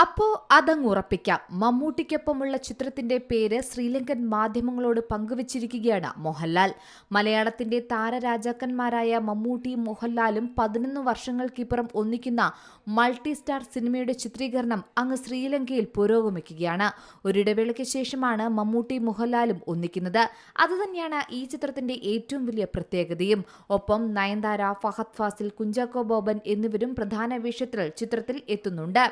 അപ്പോ അതങ്ങുറപ്പിക്കാം മമ്മൂട്ടിക്കൊപ്പമുള്ള ചിത്രത്തിന്റെ പേര് ശ്രീലങ്കൻ മാധ്യമങ്ങളോട് പങ്കുവച്ചിരിക്കുകയാണ് മോഹൻലാൽ. മലയാളത്തിന്റെ താരരാജാക്കന്മാരായ മമ്മൂട്ടിയും മോഹൻലാലും പതിനൊന്ന് വർഷങ്ങൾക്കിപ്പുറം ഒന്നിക്കുന്ന മൾട്ടി സ്റ്റാർ സിനിമയുടെ ചിത്രീകരണം അങ്ങ് ശ്രീലങ്കയിൽ പുരോഗമിക്കുകയാണ്. ഒരിടവേളയ്ക്ക് ശേഷമാണ് മമ്മൂട്ടി മോഹൻലാലും ഒന്നിക്കുന്നത്. അതുതന്നെയാണ് ഈ ചിത്രത്തിന്റെ ഏറ്റവും വലിയ പ്രത്യേകതയും. ഒപ്പം നയൻതാര ഫഹദ് ഫാസിൽ കുഞ്ചാക്കോ ബോബൻ എന്നിവരും പ്രധാന വേഷത്തിൽ ചിത്രത്തിൽ എത്തുന്നുണ്ട്.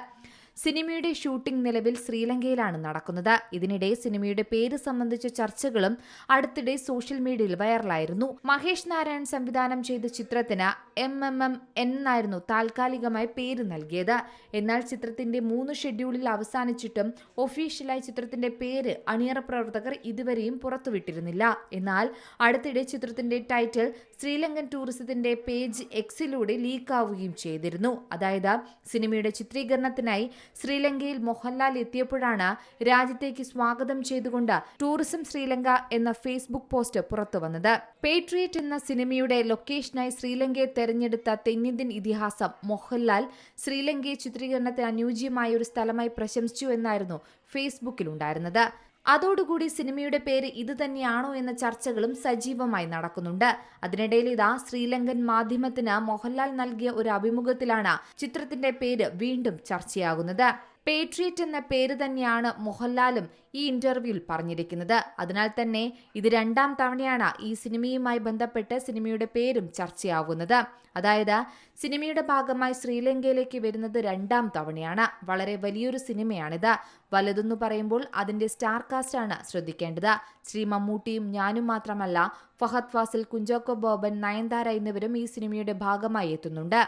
സിനിമയുടെ ഷൂട്ടിംഗ് നിലവിൽ ശ്രീലങ്കയിലാണ് നടക്കുന്നത്. ഇതിനിടെ സിനിമയുടെ പേര് സംബന്ധിച്ച ചർച്ചകളും അടുത്തിടെ സോഷ്യൽ മീഡിയയിൽ വൈറലായിരുന്നു. മഹേഷ് നാരായൺ സംവിധാനം ചെയ്ത ചിത്രത്തിന് എം എം എം എന്നായിരുന്നു താൽക്കാലികമായി പേര് നൽകിയത്. എന്നാൽ ചിത്രത്തിന്റെ മൂന്ന് ഷെഡ്യൂളിൽ അവസാനിച്ചിട്ടും ഒഫീഷ്യലായി ചിത്രത്തിന്റെ പേര് അണിയറ പ്രവർത്തകർ ഇതുവരെയും പുറത്തുവിട്ടിരുന്നില്ല. എന്നാൽ അടുത്തിടെ ചിത്രത്തിന്റെ ടൈറ്റിൽ ശ്രീലങ്കൻ ടൂറിസത്തിന്റെ പേജ് എക്സിലൂടെ ലീക്കാവുകയും ചെയ്തിരുന്നു. അതായത് സിനിമയുടെ ചിത്രീകരണത്തിനായി ശ്രീലങ്കയിൽ മോഹൻലാൽ എത്തിയപ്പോഴാണ് രാജ്യത്തേക്ക് സ്വാഗതം ചെയ്തുകൊണ്ട് ടൂറിസം ശ്രീലങ്ക എന്ന ഫേസ്ബുക്ക് പോസ്റ്റ് പുറത്തുവന്നത് പേട്രിയറ്റ് എന്ന സിനിമയുടെ ലൊക്കേഷനായി ശ്രീലങ്കയെ തെരഞ്ഞെടുത്ത തെന്നിന്ത്യൻ ഇതിഹാസം മോഹൻലാൽ ശ്രീലങ്കയെ ചിത്രീകരണത്തിന് അനുയോജ്യമായ ഒരു സ്ഥലമായി പ്രശംസിച്ചു എന്നായിരുന്നു ഫേസ്ബുക്കിലുണ്ടായിരുന്നത്. അതോടുകൂടി സിനിമയുടെ പേര് ഇത് തന്നെയാണോ എന്ന ചർച്ചകളും സജീവമായി നടക്കുന്നുണ്ട്. അതിനിടയിൽ ഇതാ ശ്രീലങ്കൻ മാധ്യമത്തിന് മോഹൻലാൽ നൽകിയ ഒരു അഭിമുഖത്തിലാണ് ചിത്രത്തിന്റെ പേര് വീണ്ടും ചർച്ചയാകുന്നത്. പേട്രിയറ്റ് എന്ന പേര് തന്നെയാണ് മോഹൻലാലും ഈ ഇന്റർവ്യൂവിൽ പറഞ്ഞിരിക്കുന്നത്. അതിനാൽ തന്നെ ഇത് രണ്ടാം തവണയാണ് ഈ സിനിമയുമായി ബന്ധപ്പെട്ട് സിനിമയുടെ പേരും ചർച്ചയാവുന്നത്. അതായത് സിനിമയുടെ ഭാഗമായി ശ്രീലങ്കയിലേക്ക് വരുന്നത് രണ്ടാം തവണയാണ്. വളരെ വലിയൊരു സിനിമയാണിത്. വലുതെന്ന് പറയുമ്പോൾ അതിന്റെ സ്റ്റാർ കാസ്റ്റ് ആണ് ശ്രദ്ധിക്കേണ്ടത്. ശ്രീ മമ്മൂട്ടിയും ഞാനും മാത്രമല്ല ഫഹദ് ഫാസിൽ കുഞ്ചാക്കോ ബോബൻ നയൻതാര എന്നിവരും ഈ സിനിമയുടെ ഭാഗമായി എത്തുന്നുണ്ട്.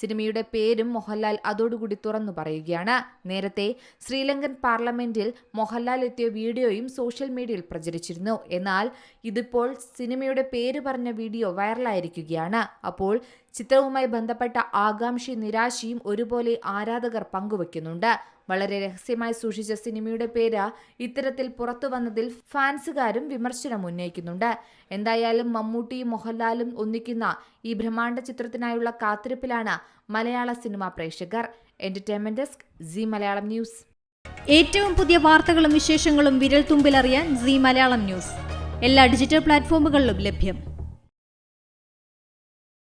സിനിമയുടെ പേരും മോഹൻലാൽ അതോടുകൂടി തുറന്നു പറയുകയാണ്. നേരത്തെ ശ്രീലങ്കൻ പാർലമെന്റിൽ മോഹൻലാൽ എത്തിയ വീഡിയോയും സോഷ്യൽ മീഡിയയിൽ പ്രചരിച്ചിരുന്നു. എന്നാൽ ഇതിപ്പോൾ സിനിമയുടെ പേര് പറഞ്ഞ വീഡിയോ വൈറലായിരിക്കുകയാണ്. അപ്പോൾ ചിത്രവുമായി ബന്ധപ്പെട്ട ആകാംക്ഷയും നിരാശയും ഒരുപോലെ ആരാധകർ പങ്കുവെക്കുന്നുണ്ട്. വളരെ രഹസ്യമായി സൂക്ഷിച്ച സിനിമയുടെ പേര് ഇത്തരത്തിൽ പുറത്തു വന്നതിൽ ഫാൻസുകാരും വിമർശനം ഉന്നയിക്കുന്നുണ്ട്. എന്തായാലും മമ്മൂട്ടിയും മോഹൻലാലും ഒന്നിക്കുന്ന ഈ ബ്രഹ്മാണ്ഡ ചിത്രത്തിനായുള്ള കാത്തിരിപ്പിലാണ് മലയാള സിനിമാ പ്രേക്ഷകർ. Entertainment desk C Malayalam news. ഏറ്റവും പുതിയ വാർത്തകളും വിശേഷങ്ങളും വിരൽ തുമ്പിലറിയാൻ സി മലയാളം ന്യൂസ്. എല്ലാ ഡിജിറ്റൽ പ്ലാറ്റ്ഫോമുകളിലും ലഭ്യം.